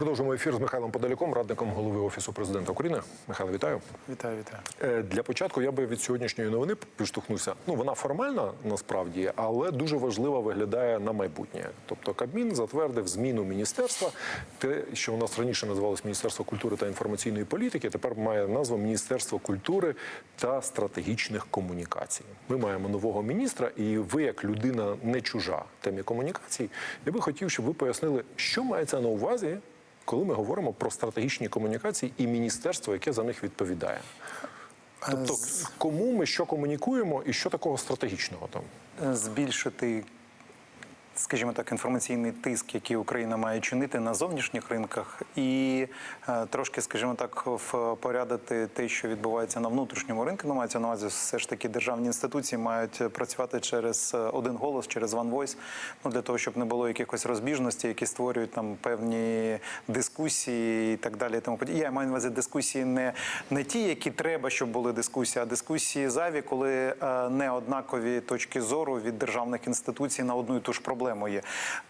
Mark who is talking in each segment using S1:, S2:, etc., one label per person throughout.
S1: Продовжуємо ефір з Михайлом Подоляком, радником голови офісу президента України. Михайло, вітаю.
S2: Вітаю, вітаю.
S1: Е, Для початку я би від сьогоднішньої новини підштовхнувся. Ну вона формальна насправді, але дуже важлива виглядає на майбутнє. Тобто Кабмін затвердив зміну міністерства. Те, що у нас раніше називалось Міністерство культури та інформаційної політики, тепер має назву Міністерство культури та стратегічних комунікацій. Ми маємо нового міністра, і ви, як людина не чужа темі комунікацій, я би хотів, щоб ви пояснили, що мається на увазі. Коли ми говоримо про стратегічні комунікації і міністерство, яке за них відповідає, тобто кому ми що комунікуємо, і що такого стратегічного там?
S2: Збільшити, скажімо так, інформаційний тиск, який Україна має чинити на зовнішніх ринках, і е, трошки, скажімо так, впорядити те, що відбувається на внутрішньому ринку. Ну, мається на увазі, все ж таки державні інституції мають працювати через е, один голос, через One Voice, ну для того, щоб не було якихось розбіжностей, які створюють там певні дискусії і так далі. і Тому я маю на увазі дискусії не, не ті, які треба, щоб були дискусії, а дискусії зайві, коли е, не однакові точки зору від державних інституцій на одну і ту ж проблему є.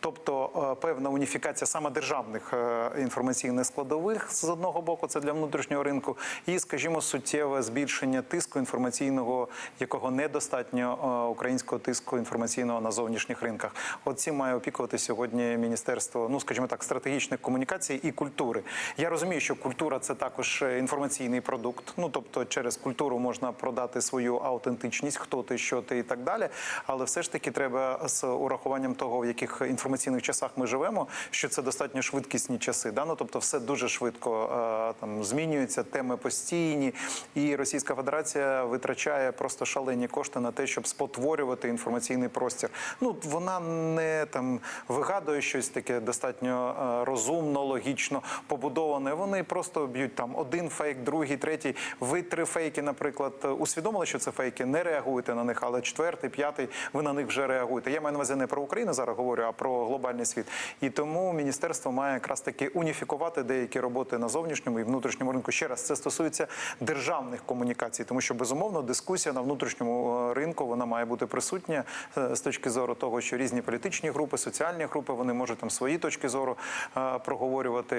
S2: Тобто е, певна уніфікація саме державних е, інформаційних складових з одного боку, це для внутрішнього ринку, і, скажімо, суттєве збільшення тиску інформаційного, якого недостатньо е, українського тиску інформаційного на зовнішніх ринках. Цим має опікувати сьогодні міністерство, ну скажімо так, стратегічних комунікацій і культури. Я розумію, що культура це також інформаційний продукт. Ну тобто, через культуру можна продати свою аутентичність, хто ти, що ти і так далі. Але все ж таки треба з урахуванням того, в яких інформаційних часах ми живемо, що це достатньо швидкісні часи. Да? Ну, тобто, все дуже швидко е, там змінюється, теми постійні, і Російська Федерація витрачає просто шалені кошти на те, щоб спотворювати інформаційний простір. Ну вона не там вигадує щось таке достатньо е, розумно, логічно побудоване. Вони просто б'ють там один фейк, другий, третій. Ви три фейки, наприклад, усвідомили, що це фейки, не реагуєте на них, але четвертий, п'ятий, ви на них вже реагуєте. Я маю на увазі не про Україну зараз говорю, а про глобальний світ. І тому міністерство має якраз таки уніфікувати деякі роботи на зовнішньому і внутрішньому ринку. Ще раз це стосується державних комунікацій, тому що безумовно дискусія на внутрішньому е, ринку вона має бути присутня е, з точки зору того, що різні політичні групи, соціальні групи вони можуть там свої точки зору е, проговорювати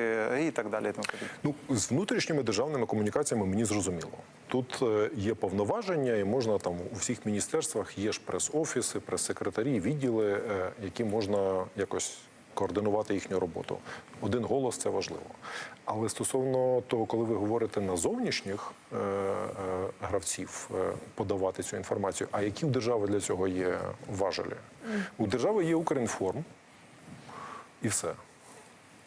S2: і так далі.
S1: Ну з внутрішніми державними комунікаціями мені зрозуміло. Тут є повноваження, і можна там у всіх міністерствах є ж прес-офіси, прес-секретарі, відділи, які можна якось. Координувати їхню роботу. Один голос це важливо. Але стосовно того, коли ви говорите на зовнішніх е, е, гравців е, подавати цю інформацію, а які у держави для цього є важелі? У держави є Укрінформ і все.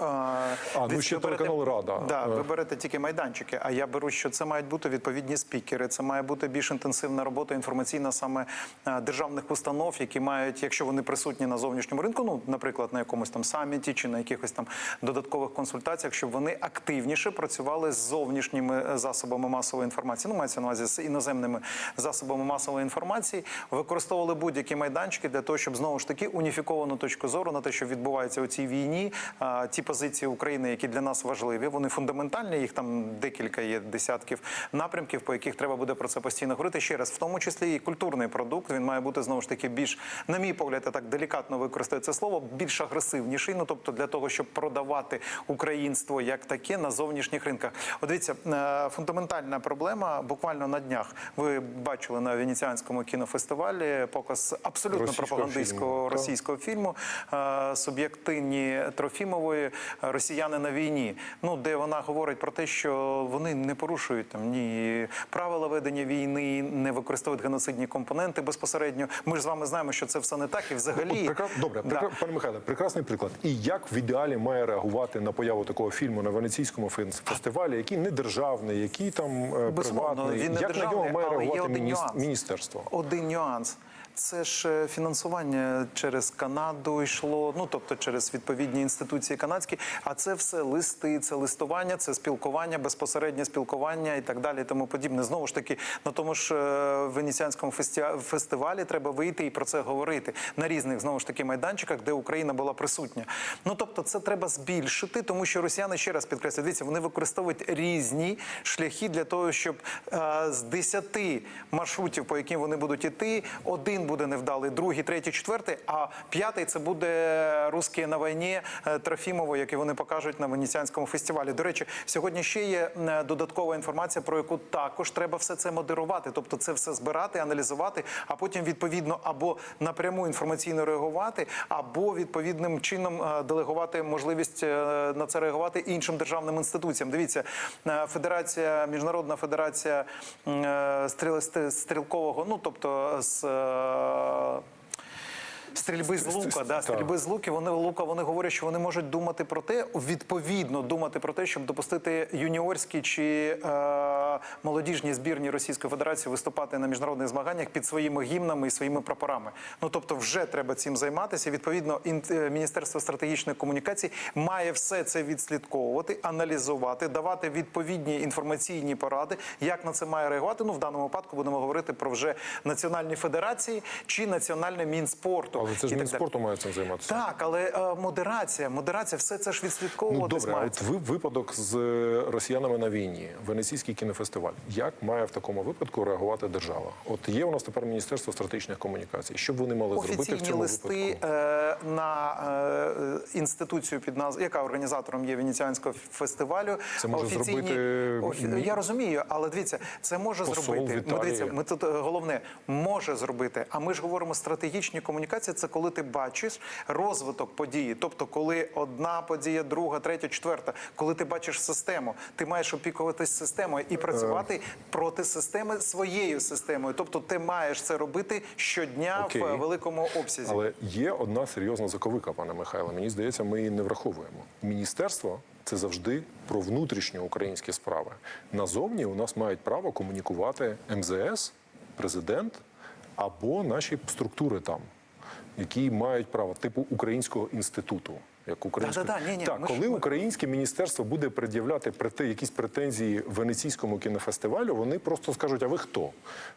S2: А,
S1: ну, ще
S2: ви берете-
S1: телеканал «Рада».
S2: Да, ви
S1: Е.
S2: берете тільки майданчики. А я беру, що це мають бути відповідні спікери. Це має бути більш інтенсивна робота інформаційна саме е, державних установ, які мають, якщо вони присутні на зовнішньому ринку, ну наприклад, на якомусь там саміті чи на якихось там додаткових консультаціях, щоб вони активніше працювали з зовнішніми е, засобами масової інформації. Ну мається на увазі з іноземними засобами масової інформації, використовували будь-які майданчики для того, щоб знову ж таки уніфіковану точку зору на те, що відбувається у цій війні. Ті позиції України, які для нас важливі, вони фундаментальні. Їх там декілька є десятків напрямків, по яких треба буде про це постійно говорити. Ще раз, в тому числі і культурний продукт. Він має бути знову ж таки більш, на мій погляд, я так делікатно використаю це слово, більш агресивніший. Ну тобто для того, щоб продавати українство як таке на зовнішніх ринках. От дивіться, е, фундаментальна проблема. Буквально на днях ви бачили на венеціанському кінофестивалі показ абсолютно пропагандистського російського фільму е, суб'єктині Трофімової Росіяни на війні. Ну де вона говорить про те, що вони не порушують там ні правила ведення війни, не використовують геноцидні компоненти безпосередньо. Ми ж з вами знаємо, що це все не так, і взагалі
S1: прекра- Добре,
S2: Да.
S1: прекра- пане Михайле, прекрасний приклад. І як в ідеалі має реагувати на появу такого фільму на Венеційському фестивалі, який не державний, який там е,
S2: Безумовно,
S1: приватний,
S2: він не
S1: як на нього має реагувати
S2: один нюанс.
S1: міністерство?
S2: Один нюанс. Це ж е, фінансування через Канаду йшло, ну тобто через відповідні інституції канадські. А це все листи, це листування, це спілкування, безпосереднє спілкування і так далі. І тому подібне. Знову ж таки, на тому ж е, венеціанському фестивалі треба вийти і про це говорити на різних знову ж таки майданчиках, де Україна була присутня. Ну тобто, це треба збільшити, тому що росіяни ще раз підкреслюю, дивіться, вони використовують різні шляхи для того, щоб е, з 10 маршрутів, по яким вони будуть іти, один один буде невдалий, другий, третій, четвертий, а п'ятий це буде русські на війні е, Трофімово, який вони покажуть на Венеціанському фестивалі. До речі, сьогодні ще є е, додаткова інформація, про яку також треба все це модерувати, тобто це все збирати, аналізувати, а потім відповідно або напряму інформаційно реагувати, або відповідним чином е, делегувати можливість на це реагувати іншим державним інституціям. Дивіться, федерація, міжнародна федерація стрілкового, ну тобто з. Е, Стрільби з лука, да, стрільби з луки. Вони лука. Вони говорять, що вони можуть думати про те, відповідно думати про те, щоб допустити юніорські чи е, молодіжні збірні Російської Федерації виступати на міжнародних змаганнях під своїми гімнами і своїми прапорами. Ну тобто, вже треба цим займатися. Відповідно, е, Міністерство стратегічної комунікації має все це відслідковувати, аналізувати, давати відповідні інформаційні поради, як на це має реагувати. Ну в даному випадку будемо говорити про вже національні федерації чи національне мінспорту.
S1: Але це ж
S2: далі.
S1: Мінспорту має цим займатися.
S2: Так, але е, модерація, модерація, все це ж
S1: Ну
S2: відслідковуватись
S1: добре, а от ви випадок з е, росіянами на війні, Венеційський кінофестиваль. Як має в такому випадку реагувати держава? От є у нас тепер Міністерство стратегічних комунікацій. Що б вони мали зробити в цьому
S2: листи
S1: випадку?
S2: е, на е, інституцію під назвою, яка організатором є Венеціанського фестивалю.
S1: Це може зробити мі-
S2: Я розумію, але дивіться, це може
S1: Посол
S2: зробити. Ми, дивіться, ми тут е, головне може зробити. А ми ж говоримо стратегічні комунікації. Це коли ти бачиш розвиток події. Тобто, коли одна подія, друга, третя, четверта, коли ти бачиш систему, ти маєш опікуватись системою і працювати
S1: Е.
S2: проти системи своєю системою. Тобто, ти маєш це робити щодня
S1: Окей.
S2: в великому обсязі.
S1: Але є одна серйозна заковика, пане Михайло. Мені здається, ми її не враховуємо. Міністерство це завжди про внутрішні українські справи. Назовні у нас мають право комунікувати МЗС, президент або наші структури там, які мають право, типу Українського інституту. Як українського...
S2: Да-да-да, ні-ні,
S1: так,
S2: ми ж-
S1: коли
S2: ми-
S1: українське міністерство буде пред'являти якісь претензії Венеційському кінофестивалю, вони просто скажуть: а ви хто?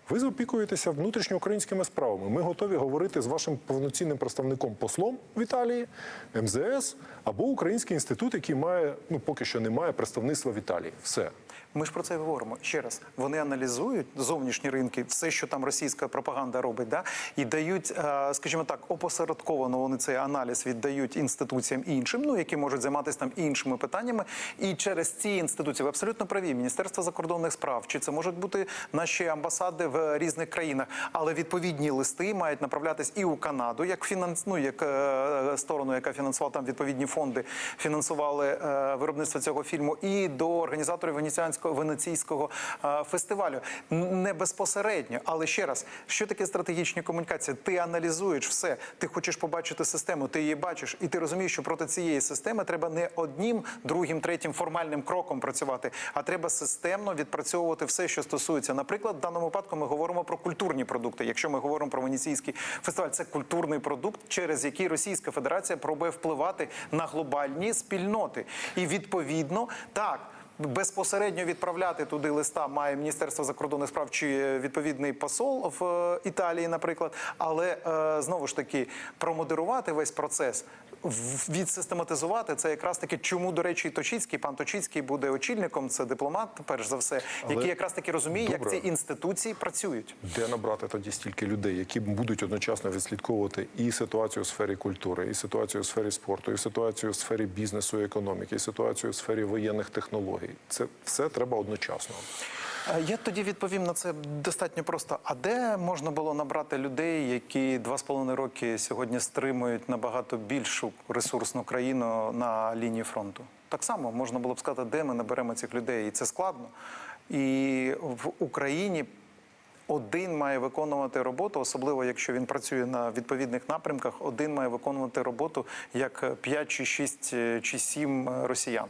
S1: Ви опікуєтеся внутрішньоукраїнськими справами. Ми готові говорити з вашим повноцінним представником послом в Італії, МЗС або Український інститут, який має, ну поки що не має представництва в Італії. Все.
S2: Ми ж про це говоримо ще раз. Вони аналізують зовнішні ринки, все, що там російська пропаганда робить, да і дають, е, скажімо так, опосередковано вони цей аналіз віддають інституціям іншим, ну які можуть займатися там іншими питаннями. І через ці інституції ви абсолютно праві. Міністерство закордонних справ, чи це можуть бути наші амбасади в різних країнах, але відповідні листи мають направлятись і у Канаду, як фінанс, ну, як е, сторону, яка фінансувала там відповідні фонди, фінансували е, виробництво цього фільму, і до організаторів венеціанського венеційського е, фестивалю. Не безпосередньо, але ще раз, що таке стратегічні комунікації? Ти аналізуєш все, ти хочеш побачити систему, ти її бачиш, і ти розумієш, що проти цієї системи треба не одним, другим, третім формальним кроком працювати, а треба системно відпрацьовувати все, що стосується. Наприклад, в даному випадку ми говоримо про культурні продукти. Якщо ми говоримо про венеційський фестиваль, це культурний продукт, через який Російська Федерація пробує впливати на глобальні спільноти. І відповідно так. Безпосередньо відправляти туди листа має Міністерство закордонних справ чи відповідний посол в е, Італії, наприклад. Але е, знову ж таки промодерувати весь процес, відсистематизувати це якраз таки, чому до речі, Точицький, пан Точицький буде очільником. Це дипломат, перш за все,
S1: Але-
S2: який якраз таки розуміє, як ці інституції працюють.
S1: Де набрати тоді стільки людей, які будуть одночасно відслідковувати і ситуацію у сфері культури, і ситуацію у сфері спорту, і ситуацію у сфері бізнесу і економіки, і ситуацію у сфері воєнних технологій. Це все треба одночасно.
S2: Е, Я тоді відповім на це достатньо просто. А де можна було набрати людей, які два з половиною роки сьогодні стримують набагато більшу ресурсну країну на лінії фронту? Так само можна було б сказати, де ми наберемо цих людей, і це складно. І в Україні один має виконувати роботу, особливо якщо він працює на відповідних напрямках. Один має виконувати роботу як 5 чи 6 чи 7 росіян.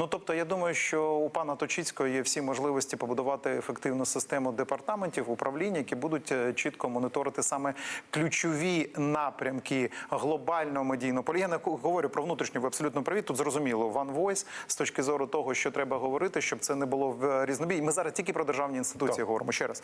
S2: Ну тобто, я думаю, що у пана Точицького є всі можливості побудувати ефективну систему департаментів управління, які будуть е, чітко моніторити саме ключові напрямки глобального медійного поля. Я не говорю про внутрішню, ви абсолютно праві. Тут зрозуміло One Voice з точки зору того, що треба говорити, щоб це не було в е, різнобій. Ми зараз тільки про державні інституції
S1: Так.
S2: говоримо ще раз.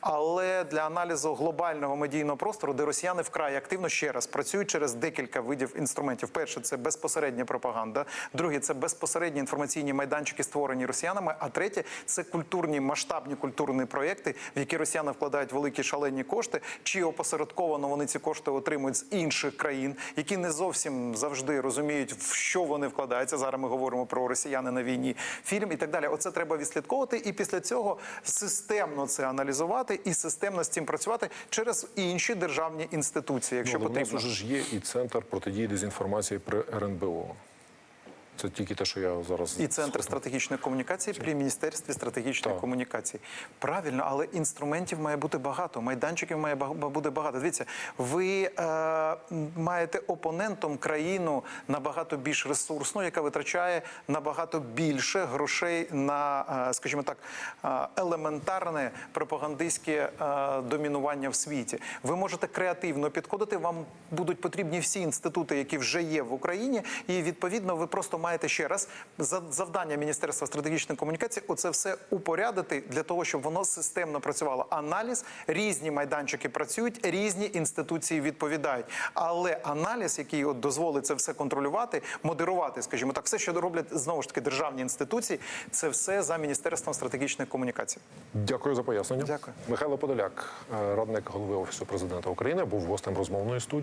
S2: Але для аналізу глобального медійного простору, де росіяни вкрай активно ще раз працюють через декілька видів інструментів. Перше це безпосередня пропаганда, друге це безпосередня інформація інформаційні майданчики, створені росіянами. А третє це культурні масштабні культурні проєкти, в які росіяни вкладають великі шалені кошти, чи опосередковано вони ці кошти отримують з інших країн, які не зовсім завжди розуміють, в що вони вкладаються. Зараз ми говоримо про росіяни на війні, фільм і так далі. Оце треба відслідковувати, і після цього системно це аналізувати і системно з цим працювати через інші державні інституції, якщо
S1: Ну, але в нас
S2: потрібно.
S1: уже ж є і центр протидії дезінформації при РНБО. Це тільки те, що я зараз
S2: І центр стратегічної комунікації при міністерстві стратегічної
S1: Так.
S2: комунікації. Правильно, але інструментів має бути багато, майданчиків має бути багато. Дивіться, ви е, маєте опонентом країну набагато більш ресурсну, яка витрачає набагато більше грошей на, е, скажімо так, е, елементарне пропагандистське е, домінування в світі. Ви можете креативно підходити. Вам будуть потрібні всі інститути, які вже є в Україні, і відповідно ви просто маєте ще раз за- завдання Міністерства стратегічної комунікації оце все упорядити для того, щоб воно системно працювало. Аналіз різні майданчики працюють, різні інституції відповідають. Але аналіз, який от дозволить це все контролювати, модерувати, скажімо так, все, що роблять знову ж таки державні інституції, це все за міністерством стратегічної комунікації.
S1: Дякую за пояснення.
S2: Дякую.
S1: Михайло Подоляк, е, радник голови офісу президента України, був гостем розмовної студії.